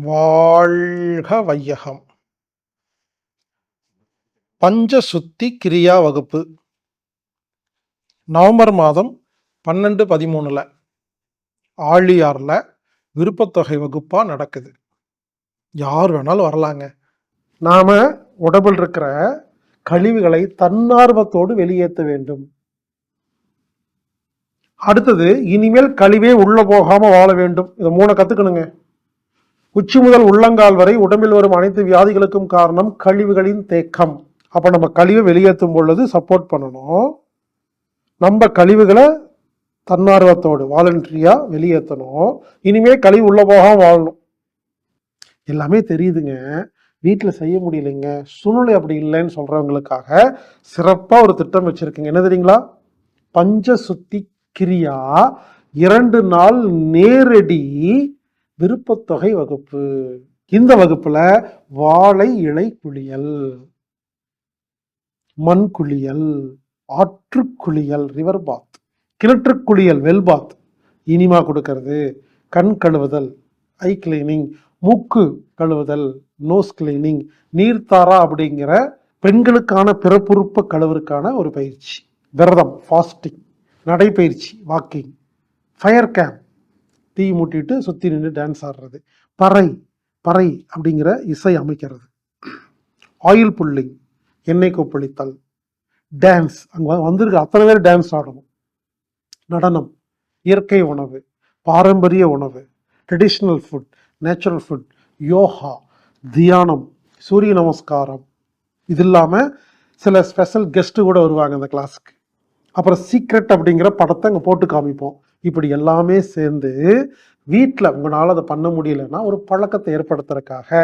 வாழ்க வையகம். பஞ்சசுத்தி கிரியா வகுப்பு. நவம்பர் மாதம் பன்னெண்டு பதிமூணில் ஆழியாரில் விருப்பத்தொகை வகுப்பாக நடக்குது. யார் வேணாலும் வரலாங்க. நாம் உடம்பில் இருக்கிற கழிவுகளை தன்னார்வத்தோடு வெளியேற்ற வேண்டும். அடுத்தது இனிமேல் கழிவே உள்ளே போகாமல் வாழ வேண்டும். இதை மூணை கற்றுக்கணுங்க உச்சி முதல் உள்ளங்கால் வரை உடம்பில் வரும் அனைத்து வியாதிகளுக்கும் காரணம் கழிவுகளின் தேக்கம். அப்போ நம்ம கழிவை வெளியேற்றும் பொழுது சப்போர்ட் பண்ணணும். நம்ம கழிவுகளை தன்னார்வத்தோடு வாலண்டரியாக வெளியேற்றணும். இனிமே கழிவு உள்ளே போகாம வாழணும். எல்லாமே தெரியுதுங்க. வீட்டில் செய்ய முடியலைங்க. சூழ்நிலை அப்படி இல்லைன்னு சொல்கிறவங்களுக்காக சிறப்பாக ஒரு திட்டம் வச்சுருக்குங்க. என்ன தெரியுங்களா? பஞ்ச சுத்தி கிரியா. இரண்டு நாள் நேரடி விருப்பத்தொகை வகுப்பு. இந்த வகுப்புல வாழை இலை குளியல் மண் குளியல் ஆற்றுக்குளியல் ரிவர் பாத் கிணற்றுக்குளியல் வெல் பாத் இனிமா கொடுக்கறது கண் கழுவுதல் ஐ கிளீனிங் மூக்கு கழுவுதல் நோஸ் கிளீனிங் நீர்த்தாரா அப்படிங்கிற பெண்களுக்கான பிறப்புறுப்பு கழுவுறதுக்கான ஒரு பயிற்சி. விரதம் ஃபாஸ்டிங் நடைப்பயிற்சி வாக்கிங் ஃபயர் கேம்ப் தீ மூட்டிட்டு சுற்றி நின்று டான்ஸ் ஆடுறது. பறை பறை அப்படிங்கிற இசை அமைக்கிறது. ஆயில் புல்லிங் எண்ணெய் கொப்பளித்தல் டான்ஸ் அங்கே வந்திருக்க. அத்தனை பேர் டான்ஸ் ஆடணும். நடனம் இயற்கை உணவு பாரம்பரிய உணவு traditional food natural food yoga தியானம் சூரிய நமஸ்காரம். இது இல்லாமல் சில ஸ்பெஷல் கெஸ்ட்டு கூட வருவாங்க அந்த கிளாஸுக்கு அப்புறம் சீக்ரெட் அப்படிங்கிற படத்தை அங்கே போட்டு காமிப்போம். இப்படி எல்லாமே சேர்ந்து வீட்டில் உங்களால் அதை பண்ண முடியலன்னா ஒரு பழக்கத்தை ஏற்படுத்துறதுக்காக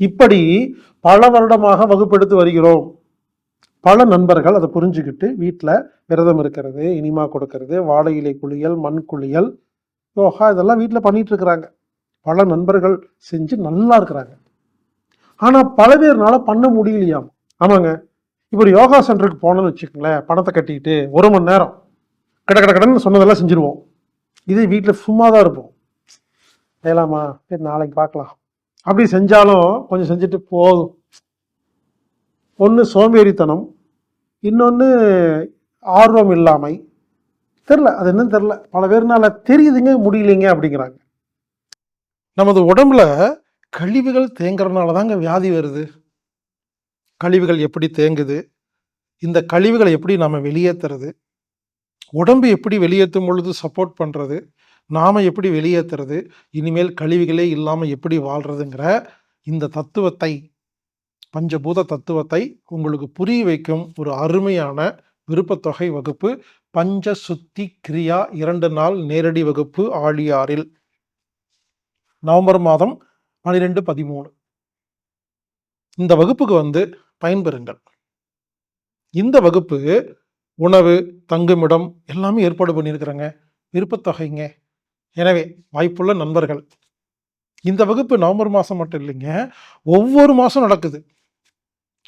இப்படி பல வருடமாக வகுப்பெடுத்து வருகிறோம். பல நண்பர்கள் அதை புரிஞ்சுக்கிட்டு வீட்டில் விரதம் இருக்கிறது இனிமா கொடுக்கறது வாழை இலை குளியல் மண் குளியல் யோகா இதெல்லாம் வீட்டில் பண்ணிட்டு இருக்கிறாங்க. பல நண்பர்கள் செஞ்சு நல்லா இருக்கிறாங்க. ஆனால் பல பேர்னால பண்ண முடியலையாம். ஆமாங்க. இப்போ யோகா சென்டருக்கு போனோம்னு வச்சுக்கோங்களேன் பணத்தை கட்டிக்கிட்டு ஒரு மணி நேரம் கட கட கடன் சொன்னதெல்லாம் செஞ்சுருவோம். இதே வீட்டில் சும்மா தான் இருப்போம். செய்யலாமா சரி நாளைக்கு பார்க்கலாம் அப்படி செஞ்சாலும் கொஞ்சம் செஞ்சுட்டு போதும். ஒன்று சோம்பேறித்தனம் இன்னொன்று ஆர்வம் இல்லாமை. தெரில அது என்னன்னு தெரில பல பேர்னால தெரியுதுங்க முடியலைங்க அப்படிங்கிறாங்க. நமது உடம்புல கழிவுகள் தேங்குறதுனால தாங்க வியாதி வருது. கழிவுகள் எப்படி தேங்குது? இந்த கழிவுகளை எப்படி நம்ம வெளியேற்றுறது உடம்பு எப்படி வெளியேற்றும் பொழுது சப்போர்ட் பண்ணுறது நாம் எப்படி வெளியேற்றுறது இனிமேல் கழிவுகளே இல்லாமல் எப்படி வாழ்கிறதுங்கிற இந்த தத்துவத்தை பஞ்சபூத தத்துவத்தை உங்களுக்கு புரிய வைக்கும் ஒரு அருமையான விருப்பத்தொகை வகுப்பு பஞ்ச சுத்தி கிரியா இரண்டு நாள் நேரடி வகுப்பு ஆழியாறில். நவம்பர் மாதம் பனிரெண்டு பதிமூணு. இந்த வகுப்புக்கு வந்து பயன்பெறுங்கள். இந்த வகுப்பு உணவு தங்குமிடம் எல்லாமே ஏற்பாடு பண்ணியிருக்கிறேங்க. விருப்பத்தொகைங்க. எனவே வாய்ப்புள்ள நண்பர்கள். இந்த வகுப்பு நவம்பர் மாதம் மட்டும் இல்லைங்க. ஒவ்வொரு மாதம் நடக்குது.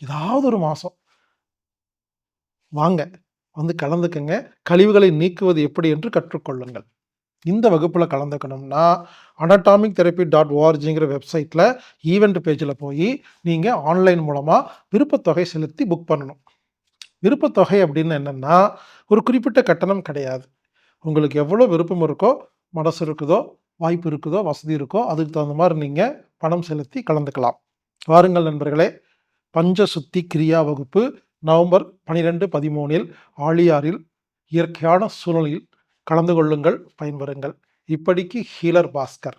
ஏதாவது ஒரு மாதம் வாங்க. வந்து கலந்துக்கங்க. கழிவுகளை நீக்குவது எப்படி என்று கற்றுக்கொள்ளுங்கள். இந்த வகுப்பில் கலந்துக்கணும்னா அனட்டாமிக் தெரப்பி டாட் ஓஆர்ஜிங்கிற வெப்சைட்டில் ஈவெண்ட் பேஜில் போய் நீங்கள் ஆன்லைன் மூலமாக விருப்பத்தொகை செலுத்தி புக் பண்ணணும். விருப்பத்தொகை அப்படின்னு என்னென்னா ஒரு குறிப்பிட்ட கட்டணம் கிடையாது. உங்களுக்கு எவ்வளோ விருப்பம் இருக்கோ மனசு இருக்குதோ வாய்ப்பு இருக்குதோ வசதி இருக்கோ அதுக்கு தகுந்த மாதிரி நீங்கள் பணம் செலுத்தி கலந்துக்கலாம். வாருங்கள் நண்பர்களே பஞ்ச சுத்தி கிரியா வகுப்பு நவம்பர் பனிரெண்டு பதிமூணில் ஆழியாரில் இயற்கையான சூழலில் கலந்து கொள்ளுங்கள் பயன்பெறுங்கள். இப்படிக்கு ஹீலர் பாஸ்கர்.